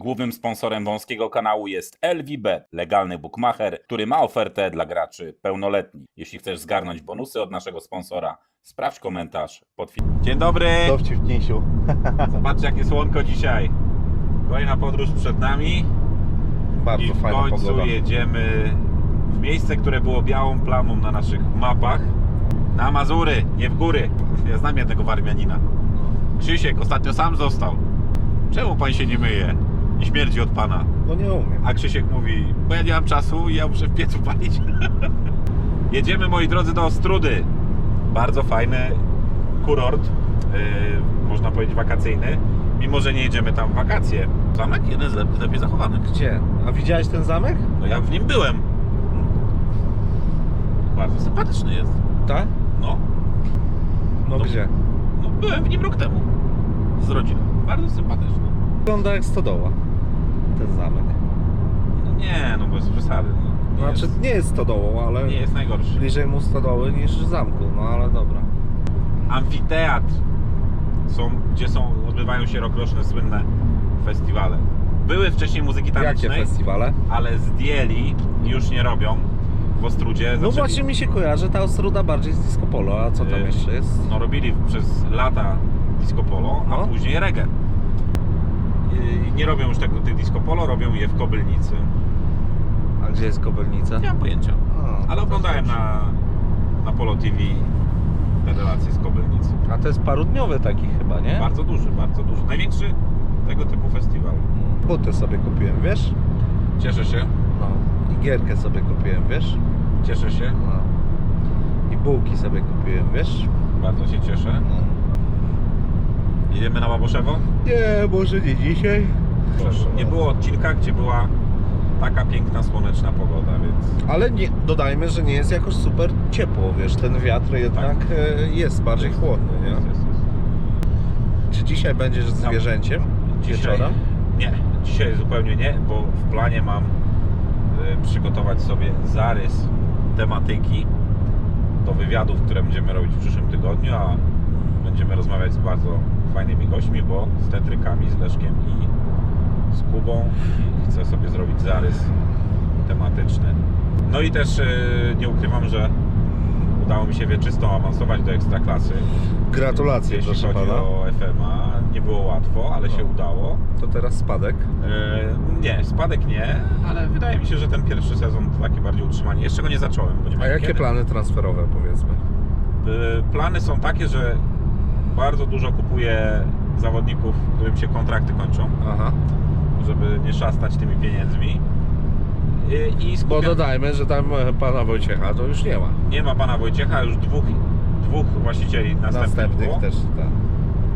Głównym sponsorem wąskiego kanału jest LVBet, legalny bookmacher, który ma ofertę dla graczy pełnoletnich. Jeśli chcesz zgarnąć bonusy od naszego sponsora, sprawdź komentarz pod filmem. Dzień dobry! Dowcipnisiu. Zobaczcie jakie słonko dzisiaj. Kolejna podróż przed nami i Bardzo w fajna końcu pogoda. jedziemy w miejsce, które było białą plamą na naszych mapach. Na Mazury, nie w góry. Ja znam jednego Warmianina. Krzysiek ostatnio sam został. Czemu pan się nie myje? I śmierdzi od pana. No nie umiem. A Krzysiek mówi, bo ja nie mam czasu i ja muszę w piecu palić. Jedziemy, moi drodzy, do Ostrudy. Bardzo fajny kurort, yy, można powiedzieć wakacyjny. Mimo, że nie jedziemy tam w wakacje. Zamek jeden z lep- z lepiej zachowanych. Gdzie? A widziałeś ten zamek? No ja w nim byłem. Bardzo sympatyczny jest. Tak? No, No, No. gdzie? no byłem w nim rok temu. Z rodziną. Bardzo sympatyczny. Wygląda jak stodoła. Ten zamek. No nie, no bez przesady. No. Nie, Znaczy jest, nie jest stodołą, ale nie jest najgorszy. bliżej mu stodoły niż zamku. No ale dobra. amfiteatr, są, gdzie są, odbywają się rokroczne słynne festiwale. Były wcześniej muzyki Jakie tanecznej, festiwale? ale zdjęli i już nie robią w Ostrudzie. No Zaczęli- właśnie mi się kojarzy ta Ostruda bardziej z disco polo, a co tam Y, jeszcze jest? No robili przez lata disco polo, a No. później reggae. I nie robią już tego tych disco polo, robią je w Kobylnicy. A gdzie jest Kobylnica? Nie mam pojęcia. A, Ale oglądałem na, na Polo TV te relacje z Kobylnicy. A to jest parudniowy taki chyba, nie? Bardzo duży, bardzo duży. Największy tego typu festiwal. Buty sobie kupiłem, wiesz? Cieszę się. No. I gierkę sobie kupiłem, wiesz? Cieszę się, No. I bułki sobie kupiłem, wiesz? bardzo się cieszę. No. Jedziemy na Łaboszewo? Nie, może nie dzisiaj. Nie było odcinka, gdzie była taka piękna, słoneczna pogoda, więc Ale nie, dodajmy, że nie jest jakoś super ciepło, wiesz, ten wiatr jednak e, jest bardziej chłodny, nie? Jest, jest, jest. Czy dzisiaj będziesz z No. zwierzęciem wieczorem? Nie, dzisiaj zupełnie nie, bo w planie mam y, przygotować sobie zarys tematyki do wywiadów, które będziemy robić w przyszłym tygodniu, a będziemy rozmawiać z bardzo fajnymi gośćmi, bo z Tetrykami, z Leszkiem i z Kubą i chcę sobie zrobić zarys tematyczny. No i też y, nie ukrywam, że udało mi się wieczystą awansować do ekstraklasy. Gratulacje, Jeśli proszę chodzi pana. o FMA, nie było łatwo, ale się No. udało. To teraz spadek. E, nie, spadek nie, ale wydaje mi się, że ten pierwszy sezon to takie bardziej utrzymanie. Jeszcze go nie zacząłem, bo nie A jakie kiedy. plany transferowe, powiedzmy? E, Plany są takie, że bardzo dużo kupuję zawodników, którym się kontrakty kończą, Aha. żeby nie szastać tymi pieniędzmi. I, i Bo skupiam... dodajmy, że tam e, pana Wojciecha to już nie ma. Nie ma pana Wojciecha, już dwóch, dwóch właścicieli następnych, Następnych było. też, tak.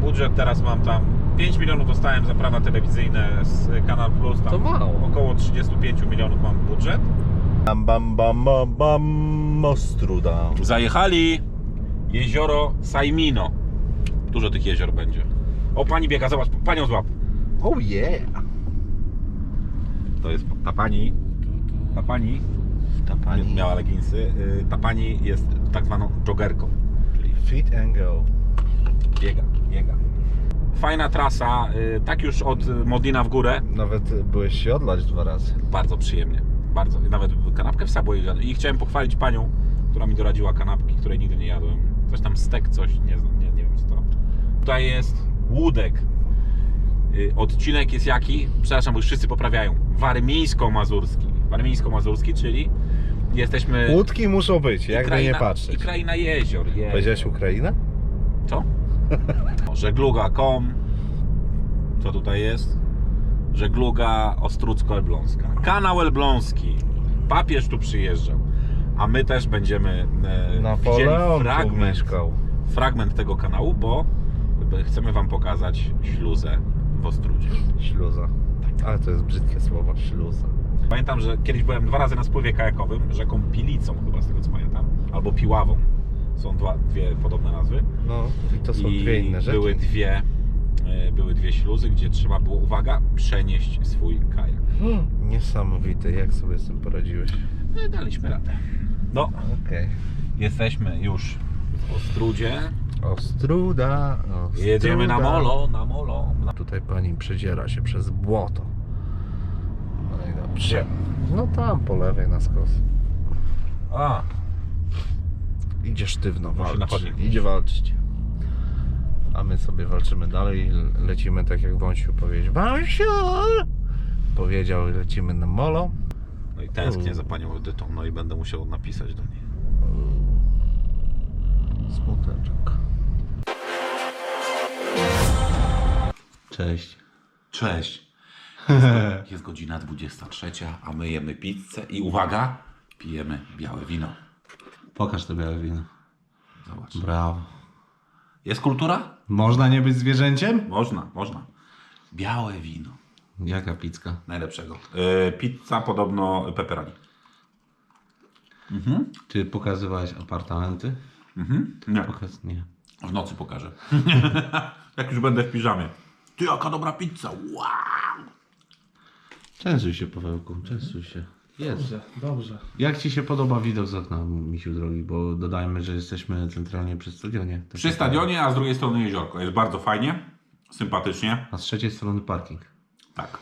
Budżet teraz mam tam 5 milionów dostałem za prawa telewizyjne z Kanal Plus. Tam To mało. Około 35 milionów mam budżet. Bam, bam, bam, bam, bam, Ostruda. Zajechali jezioro Sajmino. Dużo tych jezior będzie. O, pani biega, zobacz, panią złap. Oh yeah! To jest ta pani. Ta pani, Ta pani miała leginsy. y, Ta pani jest tak zwaną joggerką, czyli Fit and go. biega, biega. Fajna trasa, y, tak już od Modlina w górę. Nawet byłeś się odlać dwa razy. Bardzo przyjemnie. Bardzo. Nawet kanapkę w Subway jadłem. I chciałem pochwalić panią, która mi doradziła kanapki, której nigdy nie jadłem. Coś tam stek, coś, nie, znam, nie, nie wiem co to. Tutaj jest łódek. Y, Odcinek jest jaki? Przepraszam, bo już wszyscy poprawiają. Warmińsko-mazurski. Warmińsko-mazurski, czyli jesteśmy... Łódki muszą być, i jakby nie patrzeć. I kraina jezior. jezior. Powiedziałeś Ukraina? Co? Żegluga.com. Co tutaj jest? Żegluga Ostrucko-Elbląska. Kanał Elbląski. Papież tu przyjeżdżał. A my też będziemy e, widzieli Napoleon tu fragment, mieszkał. fragment tego kanału, bo chcemy Wam pokazać śluzę w Ostrudzie. Śluza. Ale to jest brzydkie słowo, śluza. Pamiętam, że kiedyś byłem dwa razy na spływie kajakowym, rzeką Pilicą chyba z tego co pamiętam, albo Piławą. Są dwa, dwie podobne nazwy. No, i to są I dwie inne rzeczy. Były dwie, e, były dwie śluzy, gdzie trzeba było, uwaga, przenieść swój kajak. Hmm, Niesamowite, jak sobie z tym poradziłeś. I daliśmy radę. No, Okej. jesteśmy już Ostrudzie. Ostruda, Ostruda. Jedziemy na molo, na molo. Na... Tutaj pani przedziera się przez błoto. Gdzie? No tam po lewej na skos. A, Idzie sztywno walczyć. Idzie walczyć. A my sobie walczymy dalej. i Lecimy tak jak Wąsiu powiedział. Wąsiu! Powiedział, lecimy na molo. no i tęsknię za panią Edytą, no i będę musiał napisać do niej. Smuteczek. Cześć. Cześć. Jest godzina 23, a my jemy pizzę i uwaga, pijemy białe wino. Pokaż to białe wino. Zobacz. Brawo. Jest kultura? Można nie być zwierzęciem? Można, można. Białe wino. Jaka pizka? Najlepszego. Yy, pizza podobno pepperoni. Ty pokazywałeś apartamenty? Mhm. Nie, Pokaz... Nie. w nocy pokażę. Jak już będę w piżamie. Ty, jaka dobra pizza. Wow! Częstuj się, Pawełku, częstuj się. Jest. Dobrze, dobrze. Jak Ci się podoba widok z okna, misiu drogi? Bo dodajmy, że jesteśmy centralnie przy stadionie. Tak Przy stadionie, a z drugiej strony jeziorko. Jest bardzo fajnie, sympatycznie. A z trzeciej strony parking. Tak.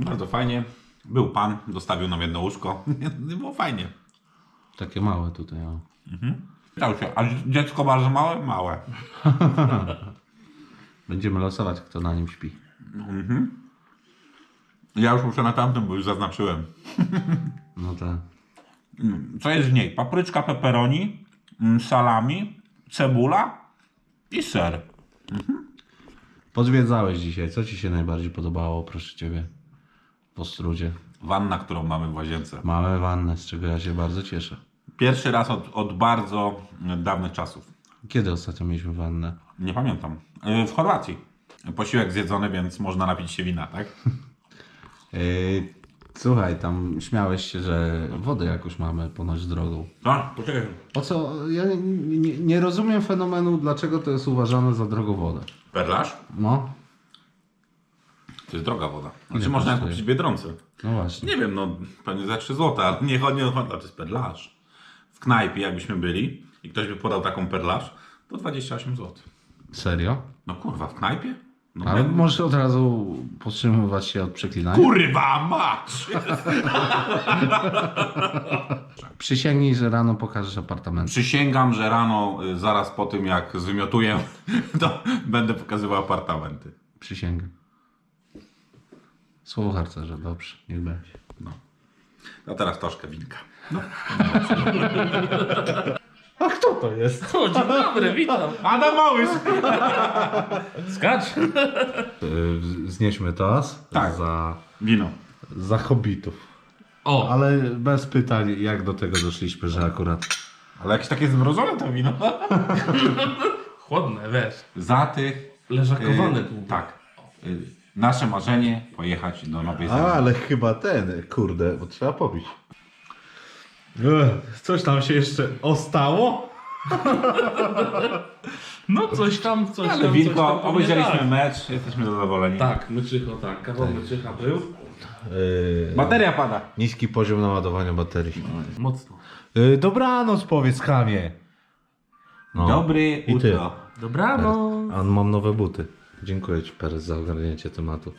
Bardzo fajnie. Był pan, dostawił nam jedno łóżko. Było fajnie. Takie małe tutaj, o. Pytał się, a dziecko bardzo małe? Małe. Będziemy losować, kto na nim śpi. Ja już muszę na tamtym, bo już zaznaczyłem. No tak. Co jest w niej? Papryczka, pepperoni, mm, salami, cebula i ser. Podwiedzałeś dzisiaj. Co Ci się najbardziej podobało, proszę Ciebie? Po strudzie. Wanna, którą mamy w łazience. Mamy wannę, z czego ja się bardzo cieszę. Pierwszy raz od, od bardzo dawnych czasów. Kiedy ostatnio mieliśmy wannę? Nie pamiętam. Yy, W Chorwacji. Posiłek zjedzony, więc można napić się wina, tak? Yy, słuchaj, tam śmiałeś się, że wodę jakoś mamy ponoć drogą. No, poczekaj. Po co? Ja nie, nie, nie rozumiem fenomenu, dlaczego to jest uważane za drogą wodę. Perlaż? No, To jest droga woda. Znaczy Ile można ją kosztuje? kupić w Biedronce. no właśnie. Nie wiem, no pewnie za 3 zł, ale nie chodzi o to jest perlaż. W knajpie jakbyśmy byli i ktoś by podał taką perlaż, to 28 zł. Serio? No kurwa, w knajpie? No, Ale no, możesz od razu powstrzymywać się od przeklinania. Kurwa mać! Przysięgnij, że rano pokażesz apartament. Przysięgam, że rano, y, zaraz po tym jak zwymiotuję, to będę pokazywał apartamenty. Przysięgam. Słowo harcerza, dobrze, niech będzie. No. A teraz troszkę winka. A kto to jest? O, dzień dobry, witam. Adam Małysz! Skacz. Znieśmy toast Tak. za, Wino. za hobbitów. O, Ale bez pytań, jak do tego doszliśmy, że akurat Ale jakieś takie zmrożone to wino. chłodne, wiesz. Za tych... Leżakowane y, tu. Tak. Y, nasze marzenie pojechać do Nowej A, Zelandii. ale chyba ten, kurde, bo trzeba pobić. Coś tam się jeszcze ostało? No coś tam, coś Ale tam, Wilko, coś tam obejrzeliśmy pewnie mecz, jesteśmy zadowoleni. Tak, tak myczycho, tak. Kawał myczycha był. Yy, Bateria pada. niski poziom naładowania baterii. Mocno. Yy, dobranoc powiedz, chamie. No. Dobry I ty. utro. Dobrano. A mam nowe buty. Dziękuję Ci, Perez, za ogarnięcie tematu.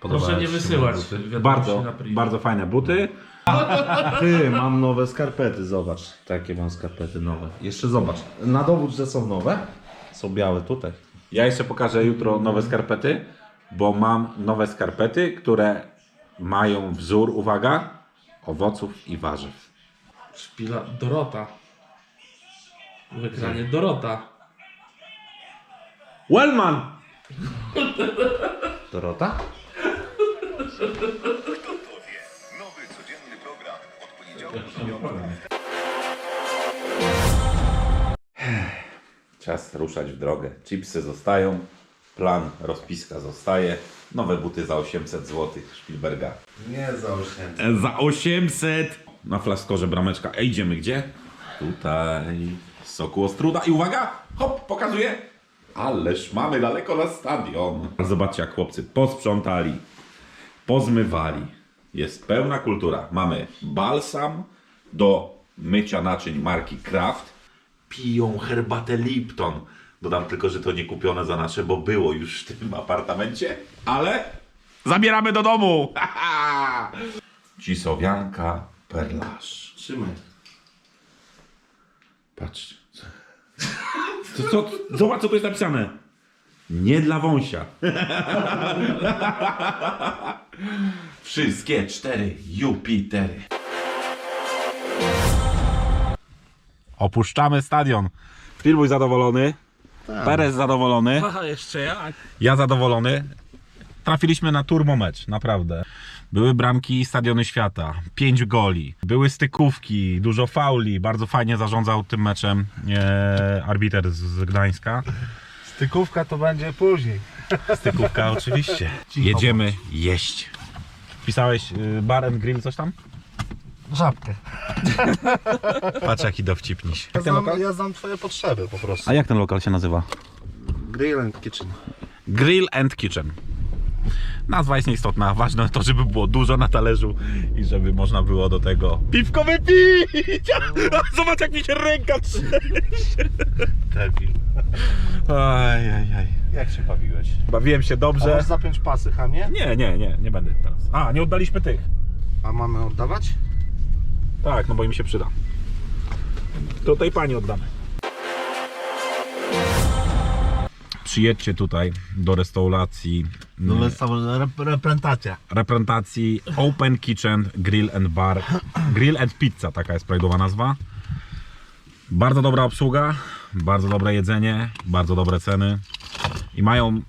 Proszę nie ci wysyłać moje buty? wiadomości Bardzo, na priv. bardzo fajne buty. Ty, mam nowe skarpety, zobacz. Takie mam skarpety nowe. Jeszcze zobacz. Na dowód, że są nowe, są białe tutaj. Ja jeszcze pokażę jutro nowe skarpety, bo mam nowe skarpety, które mają wzór, uwaga, owoców i warzyw. Szpila Dorota. W ekranie Dorota. Wellman! Dorota? Nowy codzienny program od poniedziałku do Czas ruszać w drogę. Chipsy zostają, plan, rozpiska zostaje, nowe buty za 800 zł Spielberga. Nie za oszczędnie. Za 800! Na flaskorze brameczka. Ej, idziemy gdzie? Tutaj. Soku Ostruda. I uwaga! Hop, pokazuję. Ależ mamy daleko na stadion. Zobaczcie, jak chłopcy posprzątali, pozmywali. Jest pełna kultura. Mamy balsam do mycia naczyń marki Kraft. Piją herbatę Lipton. Dodam tylko, że to nie kupione za nasze, bo było już w tym apartamencie. Ale zabieramy do domu! Cisowianka perlaż. Trzymaj. Patrz. Co, co, zobacz, co tu jest napisane. Nie dla wąsia. Wszystkie cztery Jupitery. Opuszczamy stadion. Filmuj zadowolony. Perez zadowolony. A jeszcze jak? Ja zadowolony. Trafiliśmy na turbo mecz, naprawdę. Były bramki stadiony świata, pięć goli, były stykówki, dużo fauli, bardzo fajnie zarządzał tym meczem e, arbiter z- z Gdańska. Stykówka to będzie później. Stykówka oczywiście. Jedziemy jeść. Pisałeś y, bar and grill coś tam? Żabkę. Patrz jaki dowcipniś. Ja znam, ja znam twoje potrzeby po prostu. A jak ten lokal się nazywa? Grill and kitchen. Grill and Kitchen. Nazwa jest nieistotna, ważne to, żeby było dużo na talerzu i żeby można było do tego piwko wypić. Zobacz jak mi się ręka trzęsie. Debil. Aj, aj, aj. Jak się bawiłeś? Bawiłem się A dobrze. masz zapiąć pasy, Hamie? Nie, nie, nie, nie będę teraz. A, nie oddaliśmy tych. A mamy oddawać? Tak, no bo im się przyda. To tej pani oddamy. Przyjedźcie tutaj do restauracji. No mm, reprezentacja. reprezentacji Open Kitchen Grill and Bar. Grill and Pizza, taka jest prawidłowa nazwa. Bardzo dobra obsługa, bardzo dobre jedzenie, bardzo dobre ceny i mają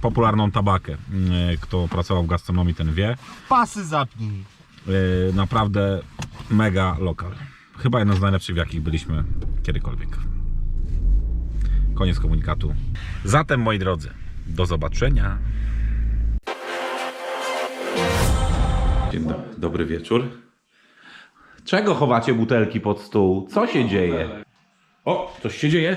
popularną tabakę. Mm, Kto pracował w gastronomii, ten wie. Pasy zapnij. Yy, Naprawdę mega lokal. Chyba jeden z najlepszych, w jakich byliśmy kiedykolwiek. Koniec komunikatu. Zatem, moi drodzy, do zobaczenia. Dzień dobry, dobry wieczór. Czego chowacie butelki pod stół? Co się dzieje? O, coś się dzieje.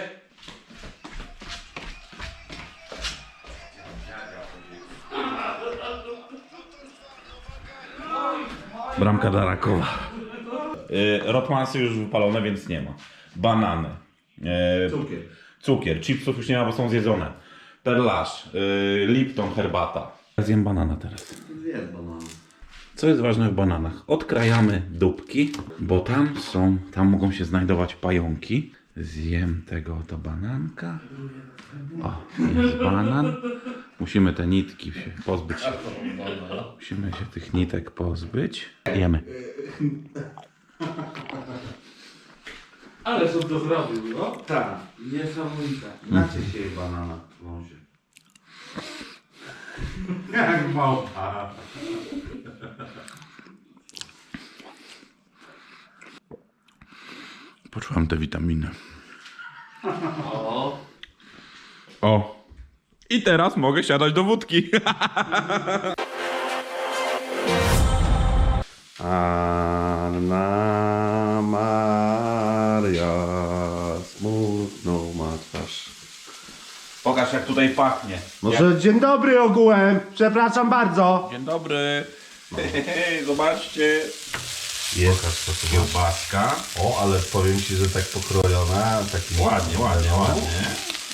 Bramka dla Rakowa. Yy, Rotmansy już wypalone, więc nie ma. Banany. Yy, Cukier. Cukier. Chipsów już nie ma, bo są zjedzone. Perlaż. Yy, Lipton, herbata. Zjem banana teraz. Jest banan. Co jest ważne w bananach? Odkrajamy dupki, bo tam są, tam mogą się znajdować pająki. Zjem tego oto bananka. O, jest banan. Musimy te nitki się pozbyć. Musimy się tych nitek pozbyć. Jemy. Ale on to zrobił, no. Tak. Niesamowite. Nacie się banana w wąsie. Jak małpa. Poczułam te witaminy. O, O. I teraz mogę siadać do wódki. Anna Maria smutną ma twarz. Pokaż jak tutaj pachnie. Może dzień dobry ogółem. Przepraszam bardzo. Dzień dobry. Zobaczcie. Jest Kiełbaska. O, ale powiem ci, że tak pokrojona. Taki Ładnie, ładnie, ładnie.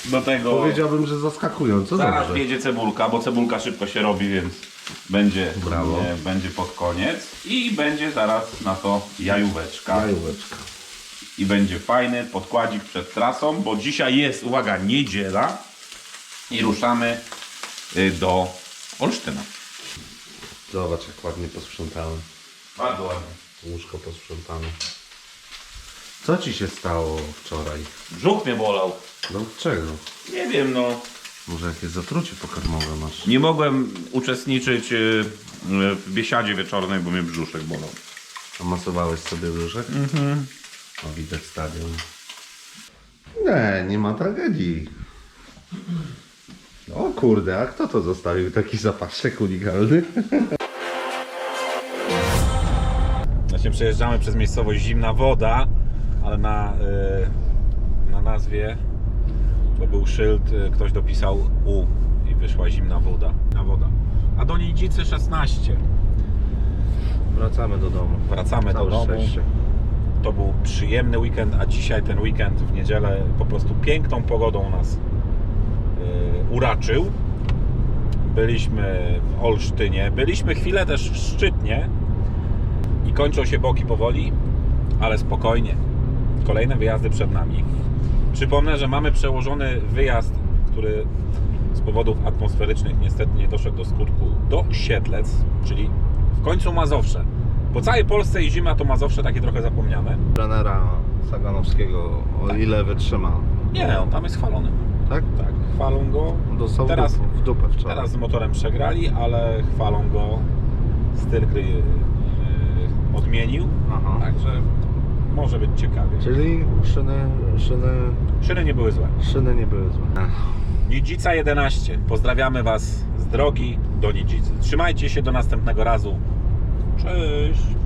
Do tego Powiedziałbym, że zaskakująco zaraz dobrze. wjedzie cebulka, bo cebulka szybko się robi, więc będzie, Brawo. nie, będzie pod koniec. I będzie zaraz na to jajóweczka. Jajóweczka. I będzie fajny podkładzik przed trasą, bo dzisiaj jest, uwaga, niedziela. I ruszamy y, do Olsztyna. Zobacz jak ładnie posprzątałem. Bardzo ładnie. Łóżko posprzątane. Co ci się stało wczoraj? Brzuch mnie bolał. No czego? Nie wiem, no. Może jakieś zatrucie pokarmowe masz? Nie mogłem uczestniczyć y, y, w biesiadzie wieczornej, bo mnie brzuszek bolał. A masowałeś sobie brzuszek? Mhm. O, widać stadion. Nie, nie ma tragedii. O kurde, a kto to zostawił taki zapaszek unikalny? Właśnie przejeżdżamy przez miejscowość Zimna Woda, ale na, y, na nazwie to był szyld, y, ktoś dopisał U i wyszła Zimna Woda. Na woda. A do Nidzicy 16. Wracamy do domu. Wracamy do Całe domu. szczęście. To był przyjemny weekend, a dzisiaj ten weekend w niedzielę po prostu piękną pogodą nas y, uraczył. Byliśmy w Olsztynie, byliśmy chwilę też w Szczytnie. kończą się boki powoli, ale spokojnie. Kolejne wyjazdy przed nami. Przypomnę, że mamy przełożony wyjazd, który z powodów atmosferycznych niestety nie doszedł do skutku, do Siedlec, czyli w końcu Mazowsze. Po całej Polsce i zima to Mazowsze takie trochę zapomniane. Trenera Saganowskiego, o ile wytrzyma. Nie, on tam jest chwalony. Tak? Tak, chwalą go. Dostał Teraz- w dupę- w dupę wczoraj. Teraz z motorem przegrali, ale chwalą go. Styl gry yy, odmienił, Aha. także może być ciekawie. Czyli szyny, szyny, Szyny nie były złe. szyny nie były złe. Nidzica 11. Pozdrawiamy Was z drogi do Nidzicy. Trzymajcie się do następnego razu. Cześć!